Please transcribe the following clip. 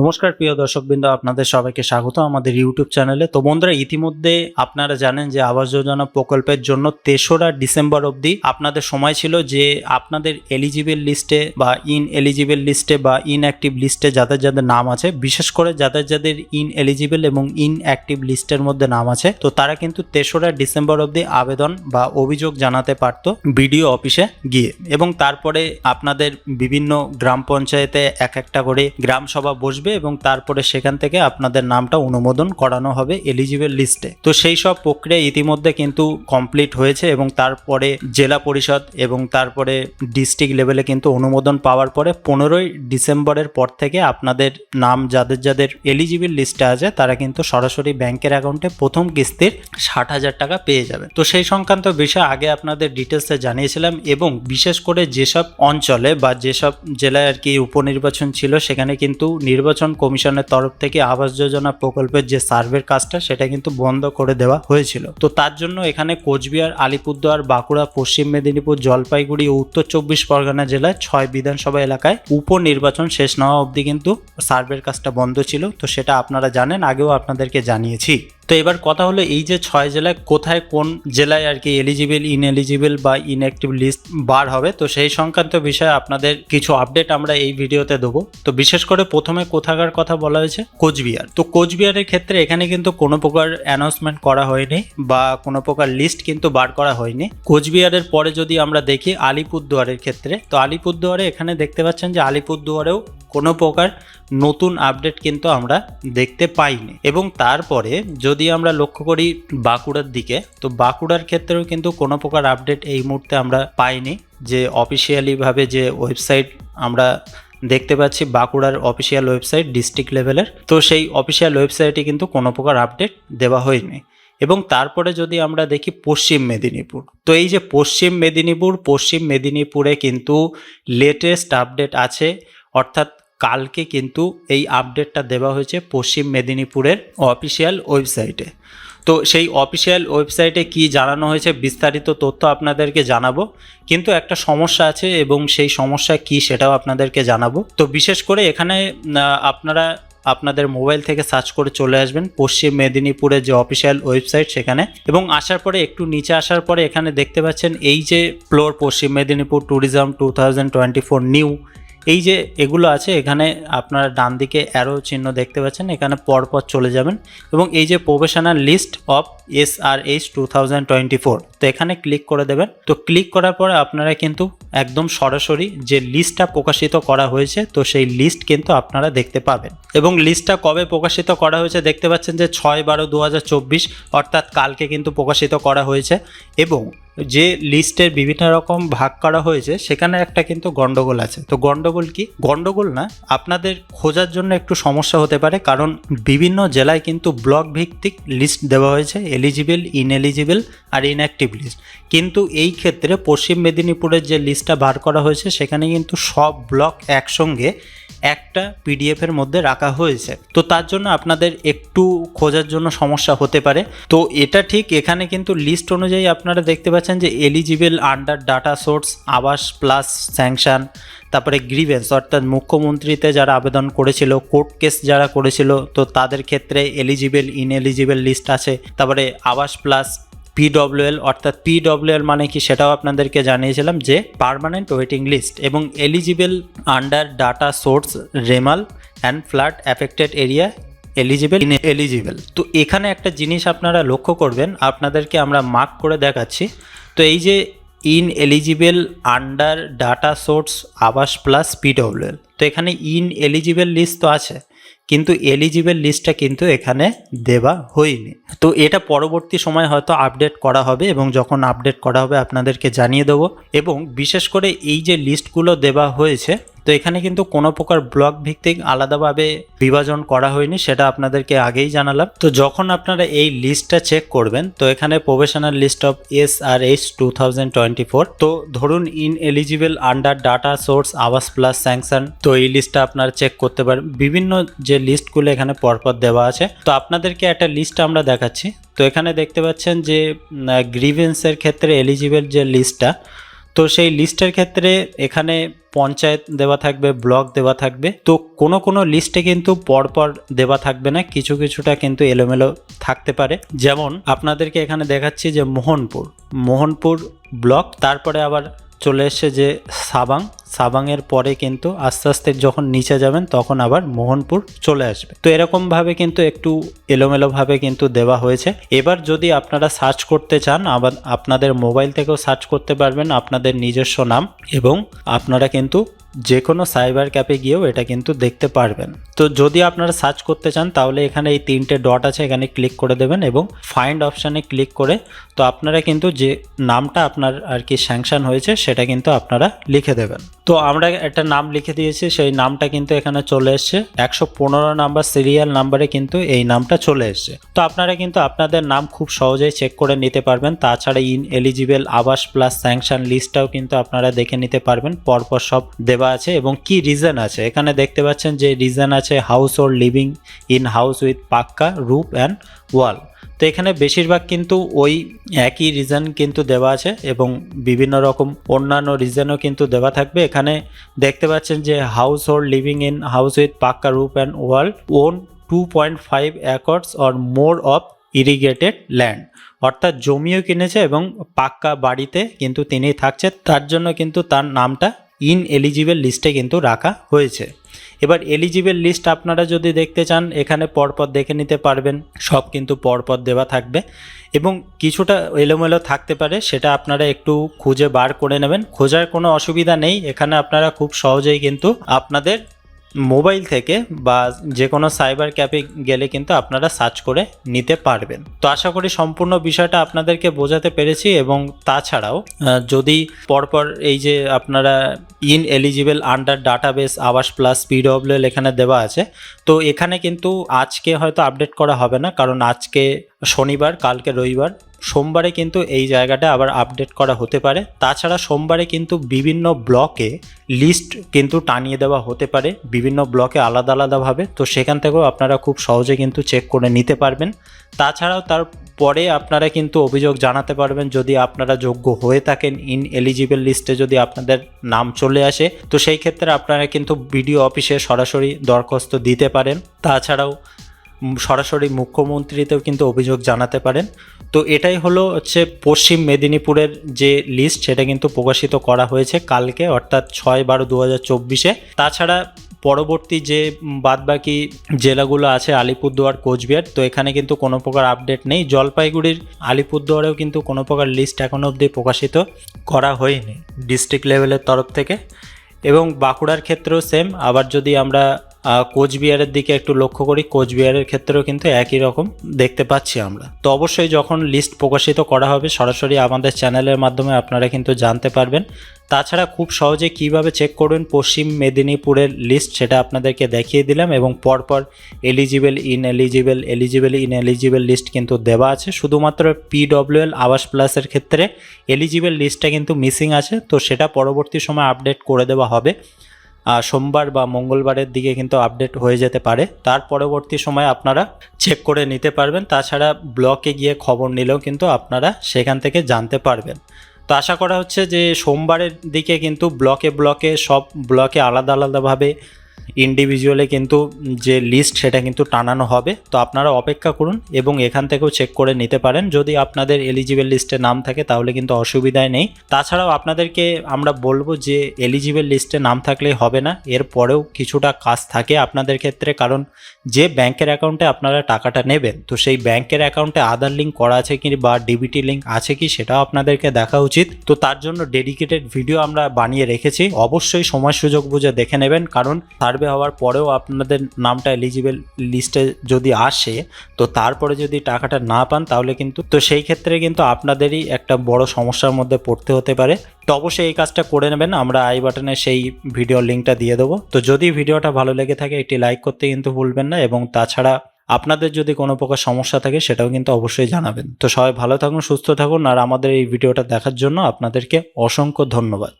নমস্কার, প্রিয় দর্শকবৃন্দ, আপনাদের সবাইকে স্বাগত আমাদের ইউটিউব চ্যানেলে। তো বন্ধুরা, ইতিমধ্যে আপনারা জানেন যে আবাস যোজনা প্রকল্পের জন্য তেসরা ডিসেম্বর অবধি আপনাদের সময় ছিল যে আপনাদের এলিজিবল লিস্টে বা ইন এলিজিবল লিস্টে বা ইনঅ্যাক্টিভ লিস্টে যাদের যাদের নাম আছে, বিশেষ করে যাদের যাদের ইন এলিজিবল এবং ইনঅ্যাক্টিভ লিস্টের মধ্যে নাম আছে, তো তারা কিন্তু তেসরা ডিসেম্বর অবধি আবেদন বা অভিযোগ জানাতে পারত বিডিও অফিসে গিয়ে। এবং তারপরে আপনাদের বিভিন্ন গ্রাম পঞ্চায়েতে এক একটা করে গ্রাম সভা বসবে। এবং তারপরে সেখান থেকে আপনাদের নামটা অনুমোদন করানো হবে এলিজিবল লিস্টে তো সেই সব প্রক্রিয়া ইতিমধ্যে কিন্তু কমপ্লিট হয়েছে এবং তারপরে জেলা পরিষদ এবং তারপরে ডিস্ট্রিক্ট লেভেলে কিন্তু অনুমোদন পাওয়ার পরে পনেরোই ডিসেম্বরের পর থেকে আপনাদের নাম যাদের যাদের এলিজিবল লিস্টে আছে, তারা কিন্তু সরাসরি ব্যাংকের অ্যাকাউন্টে প্রথম কিস্তির ষাট হাজার টাকা পেয়ে যাবে তো সেই সংক্রান্ত বিষয় আগে আপনাদের ডিটেলসে জানিয়েছিলাম এবং বিশেষ করে যেসব অঞ্চলে বা যেসব জেলায় আর কি উপনির্বাচন ছিল, সেখানে কিন্তু নির্বাচন কমিশনের তরফ থেকে আবাস যোজনা প্রকল্পের যে সার্ভের কাজটা, সেটা কিন্তু বন্ধ করে দেওয়া হয়েছিল। তো তার জন্য এখানে কোচবিহার, আলিপুরদুয়ার, বাঁকুড়া, পশ্চিম মেদিনীপুর, জলপাইগুড়ি ও উত্তর চব্বিশ পরগনা জেলায় ছয় বিধানসভা এলাকায় উপনির্বাচন শেষ না অবধি কিন্তু সার্ভের কাজটা বন্ধ ছিল। তো সেটা আপনারা জানেন, আগেও আপনাদেরকে জানিয়েছি। তো এবার কথা হলো এই যে ছয় জেলায় কোথায় কোন জেলায় আর কি এলিজিবল ইন এলিজিবল বা ইনঅ্যাক্টিভ লিস্ট বার হবে, তো সেই সংক্রান্ত বিষয়ে আপনাদের কিছু আপডেট আমরা এই ভিডিওতে দেবো। তো বিশেষ করে প্রথমে কোথাকার কথা বলা হয়েছে, কোচবিহার। তো কোচবিহারের ক্ষেত্রে এখানে কিন্তু কোনো প্রকার অ্যানাউন্সমেন্ট করা হয়নি বা কোনো প্রকার লিস্ট কিন্তু বার করা হয়নি। কোচবিহারের পরে যদি আমরা দেখি আলিপুরদুয়ারের ক্ষেত্রে, তো আলিপুরদুয়ারে এখানে দেখতে পাচ্ছেন যে আলিপুরদুয়ারেও কোনো প্রকার নতুন আপডেট কিন্তু আমরা দেখতে পাইনি। এবং তারপরে যদি আমরা লক্ষ্য করি বাঁকুড়ার দিকে, তো বাঁকুড়ার ক্ষেত্রেও কিন্তু কোনো প্রকার আপডেট এই মুহূর্তে আমরা পাইনি। যে অফিসিয়ালিভাবে যে ওয়েবসাইট আমরা দেখতে পাচ্ছি বাঁকুড়ার অফিসিয়াল ওয়েবসাইট ডিস্ট্রিক্ট লেভেলের তো সেই অফিসিয়াল ওয়েবসাইটে কিন্তু কোনো প্রকার আপডেট দেওয়া হয়নি। এবং তারপরে যদি আমরা দেখি পশ্চিম মেদিনীপুর, তো এই যে পশ্চিম মেদিনীপুর, পশ্চিম মেদিনীপুরে কিন্তু লেটেস্ট আপডেট আছে। অর্থাৎ কালকে কিন্তু এই আপডেটটা দেওয়া হয়েছে পশ্চিম মেদিনীপুরের অফিসিয়াল ওয়েবসাইটে তো সেই অফিসিয়াল ওয়েবসাইটে কি জানানো হয়েছে বিস্তারিত তথ্য আপনাদেরকে জানাব। কিন্তু একটা সমস্যা আছে এবং সেই সমস্যা কি সেটাও আপনাদেরকে জানাব। তো বিশেষ করে এখানে আপনারা আপনাদের মোবাইল থেকে সার্চ করে চলে আসবেন পশ্চিম মেদিনীপুরের যে অফিসিয়াল ওয়েবসাইট সেখানে। এবং আসার পরে, একটু নিচে আসার পরে এখানে দেখতে পাচ্ছেন এই যে ফ্লোর পশ্চিম মেদিনীপুর ট্যুরিজম টু নিউ এই যে এগুলো আছে, এখানে আপনারা ডান দিকে অ্যারো চিহ্ন দেখতে পাচ্ছেন, এখানে পরপর চলে যাবেন এবং এই যে professional list of S R H two তো এখানে ক্লিক করে দেবেন। তো ক্লিক করার পরে আপনারা কিন্তু একদম সরাসরি যে লিস্টটা প্রকাশিত করা হয়েছে, তো সেই লিস্ট কিন্তু আপনারা দেখতে পাবেন। এবং লিস্টটা কবে প্রকাশিত করা হয়েছে দেখতে পাচ্ছেন যে ছয় বারো দু অর্থাৎ কালকে কিন্তু প্রকাশিত করা হয়েছে। এবং যে লিস্টের বিভিন্ন রকম ভাগ করা হয়েছে, সেখানে একটা কিন্তু গন্ডগোল আছে। তো গন্ডগোল কি? গন্ডগোল না, আপনাদের খোঁজার জন্য একটু সমস্যা হতে পারে, কারণ বিভিন্ন জেলায় কিন্তু ব্লক ভিত্তিক লিস্ট দেওয়া হয়েছে এলিজিবল ইনএলিজিবল আর ইনঅ্যাক্টিভ লিস্ট কিন্তু এই ক্ষেত্রে পশ্চিম মেদিনীপুরের যে লিস্টটা বার করা হয়েছে, সেখানে কিন্তু সব ব্লক একসঙ্গে একটা পিডিএফ এর মধ্যে রাখা হয়েছে। তো তার জন্য আপনাদের একটু খোঁজার জন্য সমস্যা হতে পারে। তো এটা ঠিক, এখানে কিন্তু লিস্ট অনুযায়ী আপনারা দেখতে পাচ্ছেন যে eligible under data source Awas plus sanction তারপরে গ্রিভেন্স অর্থাৎ মুখ্যমন্ত্রীতে যারা আবেদন করেছিল কোর্ট কেস যারা করেছিল, তো তাদের ক্ষেত্রে এলিজিবল ইনএলিজিবল লিস্ট আছে। তারপরে আবাস প্লাস পিডব্লিউএল অর্থাৎ পিডব্লিউএল মানে কি সেটাও আপনাদেরকে জানিয়েছিলাম যে পার্মানেন্ট ওয়েটিং লিস্ট এবং eligible under data source Remal and flood affected area eligible in eligible তো এখানে একটা জিনিস আপনারা লক্ষ্য করবেন, আপনাদেরকে আমরা মার্ক করে দেখাচ্ছি। তো এই যে in eligible under data source Awas plus PWL তো এখানে ইন এলিজিবল লিস্ট তো আছে, কিন্তু এলিজিবেল লিস্টটা কিন্তু এখানে দেওয়া হয়নি। তো এটা পরবর্তী সময় হয়তো আপডেট করা হবে এবং যখন আপডেট করা হবে আপনাদেরকে জানিয়ে দেবো। এবং বিশেষ করে এই যে লিস্টগুলো দেওয়া হয়েছে তো এখানে কিন্তু কোনো প্রকার ব্লক ভিত্তিক আলাদাভাবে বিভাজন করা হয়নি, সেটা আপনাদেরকে আগেই জানালাম। তো যখন আপনারা এই লিস্টটা চেক করবেন, তো এখানে professional list of S R H two তো ধরুন in eligible under data source Awas plus sanction তো এই লিস্টটা আপনারা চেক করতে পারেন। বিভিন্ন যে লিস্টগুলো এখানে পরপর দেওয়া আছে, তো আপনাদেরকে একটা লিস্ট আমরা দেখাচ্ছি। তো এখানে দেখতে পাচ্ছেন যে গ্রিভেন্সের ক্ষেত্রে এলিজিবল যে লিস্টটা তো সেই লিস্টের ক্ষেত্রে এখানে পঞ্চায়েত দেওয়া থাকবে, ব্লক দেওয়া থাকবে। তো কোনো কোনো লিস্টে কিন্তু পরপর দেওয়া থাকবে না, কিছু কিছুটা কিন্তু এলোমেলো থাকতে পারে। যেমন আপনাদেরকে এখানে দেখাচ্ছি যে মোহনপুর। মোহনপুর ব্লক, তারপরে আবার চলে এসছে যে সাবাং। সাবাংয়ের পরে কিন্তু আস্তে আস্তে যখন নিচে যাবেন, তখন আবার মোহনপুর চলে আসবে। তো এরকমভাবে কিন্তু একটু এলোমেলোভাবে কিন্তু দেওয়া হয়েছে। এবার যদি আপনারা সার্চ করতে চান, আবার আপনাদের মোবাইল থেকেও সার্চ করতে পারবেন আপনাদের নিজস্ব নাম এবং আপনারা কিন্তু যে কোনো সাইবার ক্যাপে গিয়েও এটা কিন্তু দেখতে পারবেন। তো যদি আপনারা সার্চ করতে চান, তাহলে এখানে এই তিনটে ডট আছে, এখানে ক্লিক করে দেবেন এবং ফাইন্ড অপশানে ক্লিক করে তো আপনারা কিন্তু যে নামটা আপনার আর কি স্যাংশন হয়েছে, সেটা কিন্তু আপনারা লিখে দেবেন। তো আমরা একটা নাম লিখে দিয়েছি, সেই নামটা কিন্তু এখানে চলে এসছে। একশো পনেরো নাম্বার সিরিয়াল নাম্বারে কিন্তু এই নামটা চলে এসছে। তো আপনারা কিন্তু আপনাদের নাম খুব সহজেই চেক করে নিতে পারবেন। তাছাড়া in eligible Awas plus sanction লিস্টটাও কিন্তু আপনারা দেখে নিতে পারবেন। পরপর সব দেওয়া আছে এবং কি রিজন আছে? এখানে দেখতে পাচ্ছেন যে রিজন আছে house hold living in house with pucca roof and ওয়াল তো এখানে বেশিরভাগ কিন্তু ওই একই রিজন কিন্তু দেওয়া আছে এবং বিভিন্ন রকম অন্যান্য রিজনও কিন্তু দেওয়া থাকবে। এখানে দেখতে পাচ্ছেন যে house hold living in house with pucca roof and wall own two point five acres or more of irrigated land অর্থাৎ জমিও কিনেছে এবং পাক্কা বাড়িতে কিন্তু তিনি থাকছে। তার জন্য কিন্তু তার নামটা ইন এলিজিবল লিস্টে কিন্তু রাখা হয়েছে। এবার এলিজিবল লিস্ট আপনারা যদি দেখতে চান, এখানে পরপর দেখে নিতে পারবেন, সব কিন্তু পরপর দেওয়া থাকবে। এবং কিছুটা এলোমেলো থাকতে পারে, সেটা আপনারা একটু খুঁজে বার করে নেবেন। খোঁজার কোনো অসুবিধা নেই, এখানে আপনারা খুব সহজেই কিন্তু আপনাদের মোবাইল থেকে বা যে কোনো সাইবার ক্যাফে গেলে কিন্তু আপনারা সার্চ করে নিতে পারবেন। তো আশা করি সম্পূর্ণ বিষয়টা আপনাদেরকে বোঝাতে পেরেছি এবং তাছাড়াও যদি পরপর এই যে আপনারা in eligible under database, Awas plus PWL এখানে দেওয়া আছে, তো এখানে কিন্তু আজকে হয়তো আপডেট করা হবে না, কারণ আজকে শনিবার, কালকে রবিবার সোমবারে কিন্তু এই জায়গাটা আবার আপডেট করা হতে পারে। তাছাড়া সোমবারে কিন্তু বিভিন্ন ব্লকে লিস্ট কিন্তু টানিয়ে দেওয়া হতে পারে। বিভিন্ন ব্লকে আলাদা আলাদাভাবে। তো সেখান থেকেও আপনারা খুব সহজে কিন্তু চেক করে নিতে পারবেন। তাছাড়াও তারপরে আপনারা কিন্তু অভিযোগ জানাতে পারবেন যদি আপনারা যোগ্য হয়ে থাকেন ইন এলিজিবল লিস্টে যদি আপনাদের নাম চলে আসে। তো সেই ক্ষেত্রে আপনারা কিন্তু বিডিও অফিসে সরাসরি দরখাস্ত দিতে পারেন। তাছাড়াও সরাসরি মুখ্যমন্ত্রীতেও কিন্তু অভিযোগ জানাতে পারেন। তো এটাই হলো হচ্ছে পশ্চিম মেদিনীপুরের যে লিস্ট সেটা কিন্তু প্রকাশিত করা হয়েছে কালকে, অর্থাৎ ছয় বারো দু হাজার চব্বিশে। তাছাড়া পরবর্তী যে বাদবাকি জেলাগুলো আছে, আলিপুরদুয়ার, কোচবিহার, তো এখানে কিন্তু কোনো প্রকার আপডেট নেই। জলপাইগুড়ির আলিপুরদুয়ারেও কিন্তু কোনো প্রকার লিস্ট এখনও অবধি প্রকাশিত করা হয়নি ডিস্ট্রিক্ট লেভেলের তরফ থেকে। এবং বাঁকুড়ার ক্ষেত্রেও সেম আবার যদি আমরা কোচবিহারের দিকে একটু লক্ষ্য করি, কোচবিহারের ক্ষেত্রেও কিন্তু একই রকম দেখতে পাচ্ছি আমরা। তো অবশ্যই যখন লিস্ট প্রকাশিত করা হবে, সরাসরি আমাদের চ্যানেলের মাধ্যমে আপনারা কিন্তু জানতে পারবেন। তাছাড়া খুব সহজে কীভাবে চেক করবেন পশ্চিম মেদিনীপুরের লিস্ট সেটা আপনাদেরকে দেখিয়ে দিলাম এবং পরপর eligible in eligible eligible in eligible list কিন্তু দেওয়া আছে। শুধুমাত্র পিডব্লিউএল আবাস প্লাসের ক্ষেত্রে এলিজিবল লিস্টটা কিন্তু মিসিং আছে। তো সেটা পরবর্তী সময় আপডেট করে দেওয়া হবে। সোমবার বা মঙ্গলবারের দিকে কিন্তু আপডেট হয়ে যেতে পারে। তার পরবর্তী সময় আপনারা চেক করে নিতে পারবেন। তাছাড়া ব্লকে গিয়ে খবর নিলেও কিন্তু আপনারা সেখান থেকে জানতে পারবেন। তো আশা করা হচ্ছে যে সোমবারের দিকে কিন্তু ব্লকে ব্লকে সব ব্লকে আলাদা, আলাদাভাবে ইন্ডিভিজুয়ালি কিন্তু যে লিস্ট সেটা কিন্তু টানানো হবে। তো আপনারা অপেক্ষা করুন এবং এখান থেকেও চেক করে নিতে পারেন। যদি আপনাদের এলিজিবল লিস্টে নাম থাকে তাহলে কিন্তু অসুবিধায় নেই। তাছাড়াও আপনাদেরকে আমরা বলব যে এলিজিবেল লিস্টে নাম থাকলেই হবে না। এর পরেও কিছুটা কাজ থাকে আপনাদের ক্ষেত্রে। কারণ যে ব্যাংকের অ্যাকাউন্টে আপনারা টাকাটা নেবেন, তো সেই ব্যাংকের অ্যাকাউন্টে আধার লিঙ্ক করা আছে কি বা ডিবিটি লিঙ্ক আছে কি সেটাও আপনাদেরকে দেখা উচিত। তো তার জন্য ডেডিকেটেড ভিডিও আমরা বানিয়ে রেখেছি। অবশ্যই সময় সুযোগ বুঝে দেখে নেবেন, কারণ সার্ভে হওয়ার পরেও আপনাদের নামটা এলিজিবল লিস্টে যদি আসে, তো তারপরে যদি টাকাটা না পান তাহলে কিন্তু, তো সেই ক্ষেত্রে কিন্তু আপনাদেরই একটা বড় সমস্যার মধ্যে পড়তে হতে পারে। তো অবশ্যই এই কাজটা করে নেবেন, আমরা আই বাটনে সেই ভিডিও লিঙ্কটা দিয়ে দেবো। তো যদি ভিডিওটা ভালো লেগে থাকে, একটি লাইক করতে কিন্তু ভুলবেন না। এবং তাছাড়া আপনাদের যদি কোনো প্রকার সমস্যা থাকে সেটাও কিন্তু অবশ্যই জানাবেন। তো সবাই ভালো থাকুন, সুস্থ থাকুন আর আমাদের এই ভিডিওটা দেখার জন্য আপনাদেরকে অসংখ্য ধন্যবাদ।